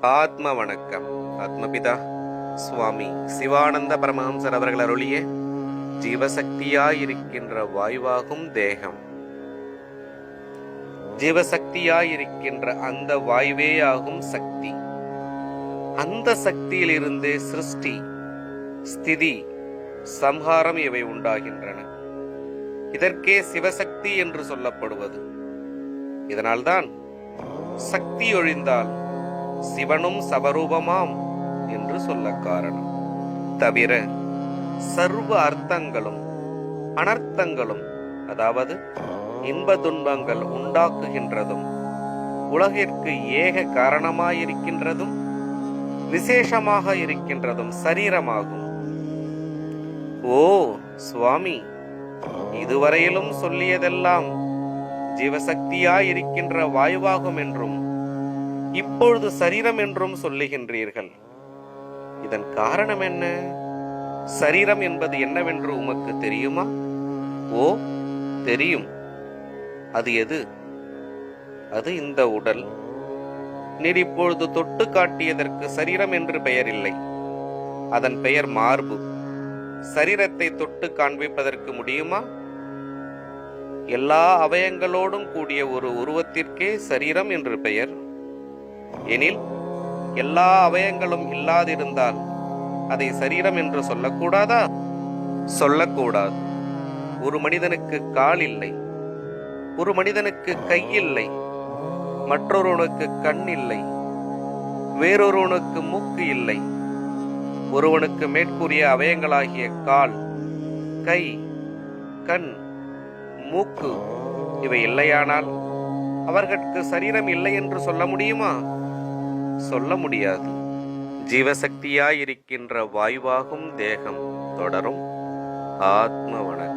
ஆத்ம வணக்கம் ஆத்மபிதா. சுவாமி சிவானந்த பரமஹம்சர் அவர்கள் அருளிய ஜீவசக்தியாயிருக்கின்ற வாயுவாகும் தேகம். ஜீவசக்தியாயிருக்கின்ற அந்த வாயுவேயாகும் சக்தி. அந்த சக்தியிலிருந்தே சிருஷ்டி ஸ்திதி சம்ஹாரம் இவை உண்டாகின்றன. இதற்கே சிவசக்தி என்று சொல்லப்படுவது. இதனால்தான் சக்தி ஒழிந்தால் சிவனும் சவரூபமாம் என்று சொல்ல காரணம். தவிர சர்வ அர்த்தங்களும் அனர்த்தங்களும் அதாவது இன்ப துன்பங்கள் உண்டாக்குகின்றதும் உலகிற்கு ஏக காரணமாயிருக்கின்றதும் விசேஷமாக இருக்கின்றதும் சரீரமாகும். ஓ சுவாமி இதுவரையிலும் சொல்லியதெல்லாம் ஜீவசக்தியாயிருக்கின்ற வாயுவாகும் என்றும் இப்பொழுது சரீரம் என்றும் சொல்லுகின்றீர்கள். இதன் காரணம் என்ன? சரீரம் என்பது என்னவென்று உமக்கு தெரியுமா? ஓ தெரியும். அது எது? அது இந்த உடல். நீர் இப்பொழுது தொட்டு காட்டியதற்கு சரீரம் என்று பெயர் இல்லை அதன் பெயர் மார்பு. சரீரத்தை தொட்டு காண்பிப்பதற்கு முடியுமா? எல்லா அவயங்களோடும் கூடிய ஒரு உருவத்திற்கே சரீரம் என்று பெயர். எனில் எல்லா அவயங்களும் இல்லாதிருந்தால் அதை சரீரம் என்று சொல்லக்கூடாதா? சொல்லக்கூடாது. ஒரு மனிதனுக்கு கால் இல்லை. ஒரு மனிதனுக்கு கை இல்லை. மற்றொருவனுக்கு கண் இல்லை. வேறொருவனுக்கு மூக்கு இல்லை. ஒருவனுக்கு மேற்கூறிய அவயங்களாகிய கால் கை கண் மூக்கு இவை இல்லையானால் அவர்களுக்கு சரீரம் இல்லை என்று சொல்ல முடியுமா? சொல்ல முடியாது. ஜீவசக்தியாயிருக்கின்ற வாயுவாகும் தேகம் தொடரும். ஆத்மவன